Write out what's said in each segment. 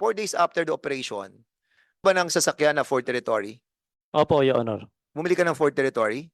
four days after the operation, ba ng sasakyan na Ford Territory? Opo, Your Honor. Bumili ka ng Ford Territory?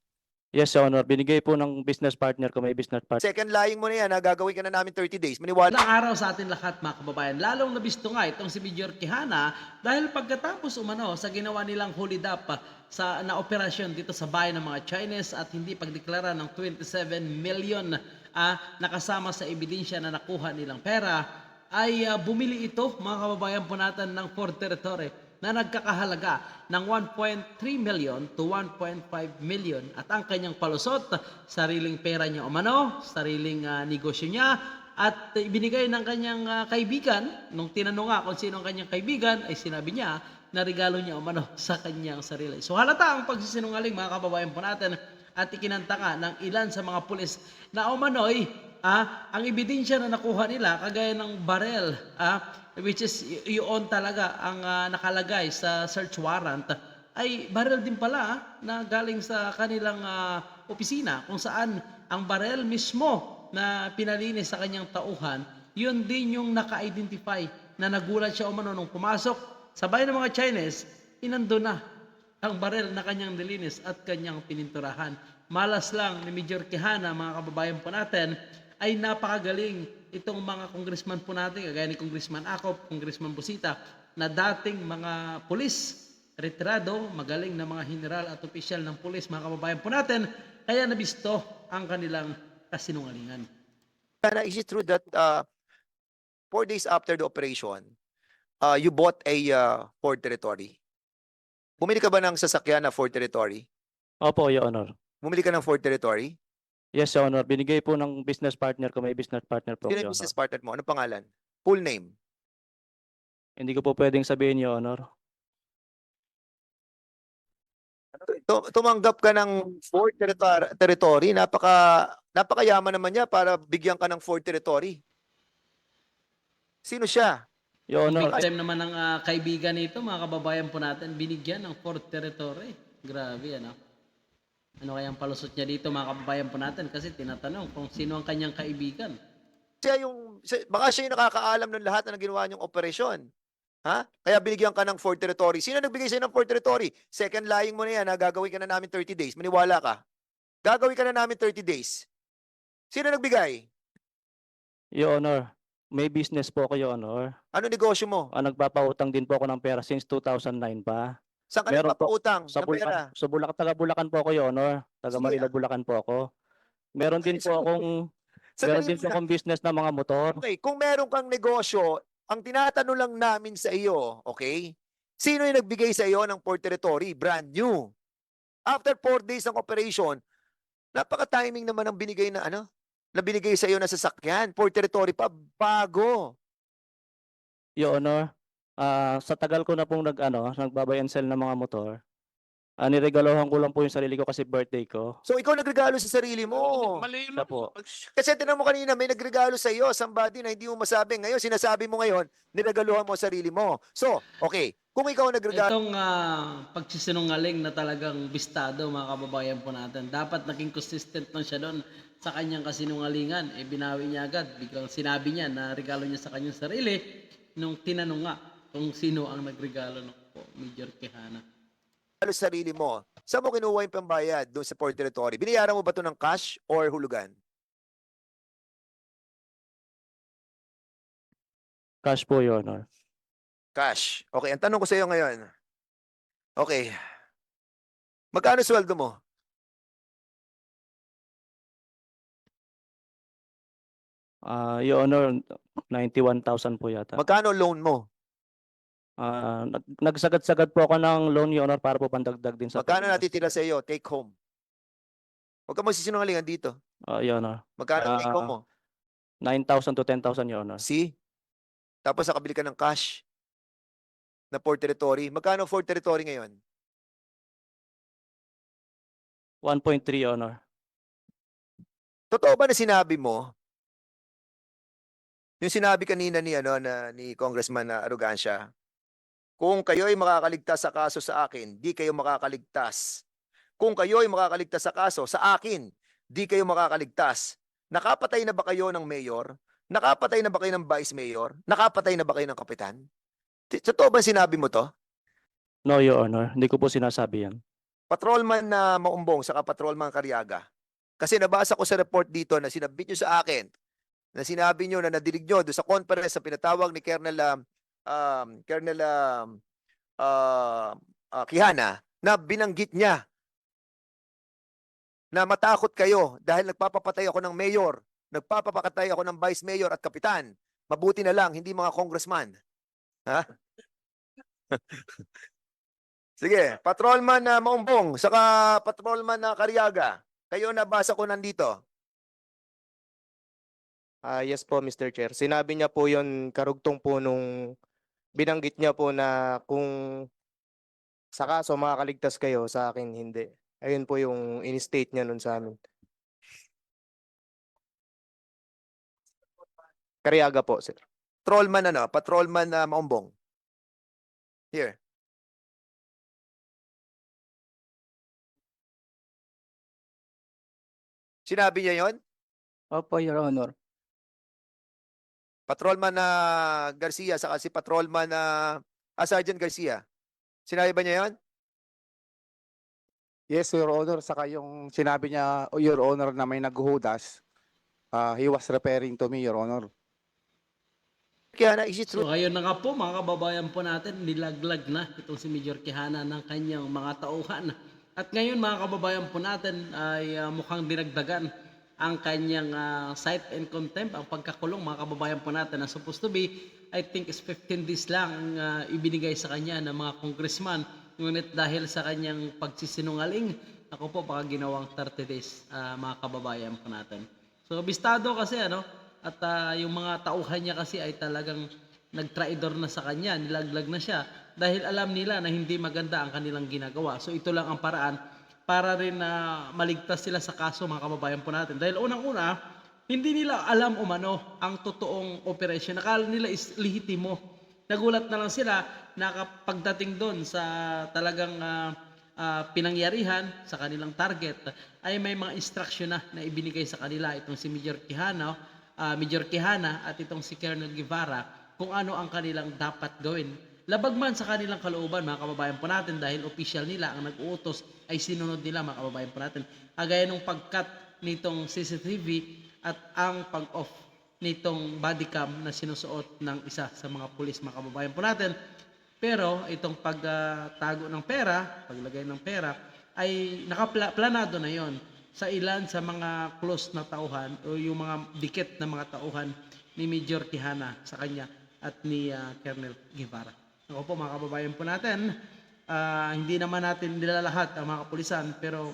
Yes, Your Honor. Binigay po ng business partner ko, may business partner. Second lying mo na yan, ha? gagawin ka na namin 30 days. Maniwala. Magandang araw sa atin lahat mga kababayan. Lalong nabisto nga itong si Major Quijana dahil pagkatapos umano sa ginawa nilang hold up ah, sa na operasyon dito sa bayan ng mga Chinese at hindi pagdeklara ng 27 million ah, nakasama sa ebidensya na nakuha nilang pera ay ah, bumili ito mga kababayan po natin ng Ford Territory na nagkakahalaga ng 1.3 million to 1.5 million at ang kanyang palusot, sariling pera niya umano, sariling ah, negosyo niya at ibinigay ng kanyang ah, kaibigan, nung tinanong nga kung sino ang kanyang kaibigan, ay sinabi niya na regalo niya umano sa kanyang sarili. So halata ang pagsisinungaling mga kababayan po natin at ikinanta nga ng ilan sa mga pulis na umano'y ah, ang ebidensya na nakuha nila kagaya ng barel ah, which is yun talaga ang ah, nakalagay sa search warrant ay barel din pala ah, na galing sa kanilang ah, opisina kung saan ang barel mismo na pinalinis sa kanyang tauhan yun din yung naka-identify na nagulat siya umano nung pumasok sa bayan ng mga Chinese inando na ang barel na kanyang nilinis at kanyang pininturahan. Malas lang ni Major Quijana, mga kababayan po natin, ay napakagaling itong mga congressman po natin, kagaya ni Congressman Acop, Congressman Busita, na dating mga pulis, retirado, magaling na mga general at opisyal ng pulis, mga kababayan po natin, kaya nabisto ang kanilang kasinungalingan. Sana, is it true that uh, four days after the operation, uh, you bought a uh, Ford Territory? Bumili ka ba ng sasakyan na Ford Territory? Opo, Your Honor. Bumili ka ng Ford Territory? Yes, Your Honor. Binigay po ng business partner ko, may business partner po, Sino Your yung business Honor. partner mo? Ano pangalan? Full name? Hindi ko po pwedeng sabihin, Your Honor. Tu- Tumanggap ka ng Ford territor- Territory. Napaka, napakayaman naman niya para bigyan ka ng Ford Territory. Sino siya? Your Honor, Big time naman ng ah, kaibigan nito, mga kababayan po natin, binigyan ng Fort Territory. Grabe, ano? Ano kayang palusot niya dito, mga kababayan po natin? Kasi tinatanong kung sino ang kanyang kaibigan. Siya yung, baka siya yung nakakaalam ng lahat na ginawa niyong operasyon. Ha? Kaya binigyan ka ng Ford Territory. Sino nagbigay sa'yo ng Ford Territory? Second lying mo na yan, ha? Gagawin ka na namin 30 days. Maniwala ka. Gagawin ka na namin 30 days. Sino nagbigay? Your Honor, may business po ako, Your Honor. Ano negosyo mo? Ah, nagpapautang din po ako ng pera since 2009 pa. Saan ka Meron po. nagpapautang Sa pera? Bulacan, sa Bulacan, taga Bulacan po ako, Your Honor. Taga Sige, Manila, ah. Bulacan po ako. Meron din po akong, meron din po akong business na mga motor. Okay, kung meron kang negosyo, ang tinatanong lang namin sa iyo, okay? Sino yung nagbigay sa iyo ng Port Territory? Brand new. After four days ng operation, napaka-timing naman ang binigay na ano? Na binigay sa iyo na sasakyan. Port Territory pa, bago. Your Honor, ah, sa tagal ko na pong nag, ano, nagbabay and sell ng mga motor, ah, niregalohan ko lang po yung sarili ko kasi birthday ko. So ikaw nagregalo sa sarili mo. Mali Siya po. Kasi tinan mo kanina, may nagregalo sa iyo, somebody na hindi mo masabi. Ngayon, sinasabi mo ngayon, niregaluhan mo ang sarili mo. So, okay, kung ikaw nagregalo, Itong ah, pagsisinungaling na talagang bistado, mga kababayan po natin, dapat naging consistent lang siya doon sa kanyang kasinungalingan. Eh, binawi niya agad. Biglang sinabi niya na regalo niya sa kanyang sarili nung tinanong nga kung sino ang nagregalo ng po, Major Quijana. sa sarili mo, saan mo kinuha yung pambayad doon sa Port Territory? Binayaran mo ba ito ng cash or hulugan? Cash po, Your Honor. Cash. Okay, ang tanong ko sa iyo ngayon. Okay. Magkano sweldo mo? Ah, Your Honor, 91,000 po yata. Magkano loan mo? Ah, nag- nagsagad-sagad po ako ng loan, Your Honor, para po pandagdag din sa Magkano natitira sa iyo? Take home. Huwag ka magsisinungalingan dito. Ah, Your Honor. Magkano ang take home Ah, mo? 9,000 to 10,000, Your Honor. See? Tapos nakabili ka ng cash na Port Territory. Magkano Port Territory ngayon? 1.3, Your Honor. Totoo ba na sinabi mo? Yung sinabi kanina ni ano na ni Congressman na Arrogancia, kung kayo ay makakaligtas sa kaso sa akin, di kayo makakaligtas. Kung kayo ay makakaligtas sa kaso sa akin, di kayo makakaligtas. Nakapatay na ba kayo ng mayor? Nakapatay na ba kayo ng vice mayor? Nakapatay na ba kayo ng kapitan? Totoo ba sinabi mo to? No, Your Honor. Hindi ko po sinasabi yan. Patrolman na Maumbong saka Patrolman Cariaga. Kasi nabasa ko sa report dito na sinabit nyo sa akin na sinabi nyo na nadinig nyo doon sa conference sa pinatawag ni Colonel um, um, Colonel um, uh, uh, Kihana na binanggit niya na matakot kayo dahil nagpapapatay ako ng mayor, nagpapapatay ako ng vice mayor at kapitan. Mabuti na lang, hindi mga congressman. Ha? Sige, patrolman na Maumbong, saka patrolman na Cariaga. Kayo nabasa ko nandito. Ah, yes po, Mr. Chair. Sinabi niya po yon karugtong po nung binanggit niya po na kung sa kaso makakaligtas kayo, sa akin hindi. Ayun po yung in-state niya nun sa amin. Kariaga po, sir. Patrolman ano, patrolman na Maumbong. Here. Sinabi niya yon? Opo, Your Honor. Patrolman na Garcia saka si patrolman na ah, Sergeant Garcia. Sinabi ba niya yon? Yes, Your Honor. Saka yung sinabi niya, oh, Your Honor, na may naghuhudas, ah, he was referring to me, Your Honor. Kaya na, is it So true? ngayon na nga po mga kababayan po natin, nilaglag na itong si Major Quijana ng kanyang mga tauhan. At ngayon mga kababayan po natin ay ah, mukhang dinagdagan ang kanyang ah, cite and contempt, ang pagkakulong mga kababayan po natin na supposed to be, I think is 15 days lang ang ah, ibinigay sa kanya ng mga congressman. Ngunit dahil sa kanyang pagsisinungaling, ako po baka ginawang 30 days ah, mga kababayan po natin. So bistado kasi ano, at ah, yung mga tauhan niya kasi ay talagang nagtraidor na sa kanya, nilaglag na siya dahil alam nila na hindi maganda ang kanilang ginagawa. So ito lang ang paraan para rin na maligtas sila sa kaso mga kababayan po natin. Dahil unang-una, hindi nila alam umano ang totoong operation. Nakala nila is lehitimo. Nagulat na lang sila na kapagdating doon sa talagang ah, ah, pinangyarihan sa kanilang target ay may mga instruction na na ibinigay sa kanila itong si Major Quijano, ah, Major Quijana at itong si Colonel Guevara kung ano ang kanilang dapat gawin. Labag man sa kanilang kalooban mga kababayan po natin dahil official nila ang nag-uutos ay sinunod nila mga kababayan po natin. Agaya nung pag-cut nitong CCTV at ang pag-off nitong body cam na sinusuot ng isa sa mga pulis mga kababayan po natin. Pero itong pagtago ng pera, paglagay ng pera, ay nakaplanado na yon sa ilan sa mga close na tauhan o yung mga dikit na mga tauhan ni Major Quijana sa kanya at ni ah, Colonel Guevara. Ako po mga kababayan po natin, ah, hindi naman natin nilalahat ang mga kapulisan pero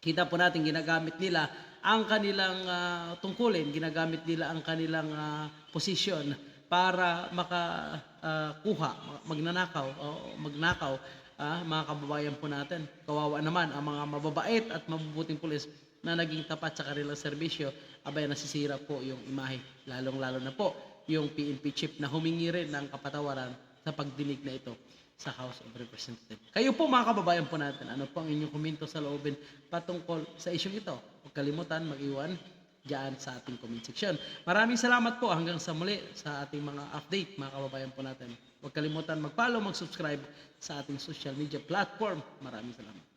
kita po natin ginagamit nila ang kanilang ah, tungkulin, ginagamit nila ang kanilang ah, posisyon para makakuha, magnanakaw o magnakaw ah, mga kababayan po natin. Kawawa naman ang mga mababait at mabubuting pulis na naging tapat sa kanilang serbisyo, abay nasisira po yung imahe. Lalong-lalo na po yung PNP chief na humingi rin ng kapatawaran sa pagdinig na ito sa House of Representatives. Kayo po mga kababayan po natin, ano po ang inyong komento sa loobin patungkol sa isyong ito? Huwag kalimutan mag-iwan dyan sa ating comment section. Maraming salamat po hanggang sa muli sa ating mga update mga kababayan po natin. Huwag kalimutan mag-follow, mag-subscribe sa ating social media platform. Maraming salamat.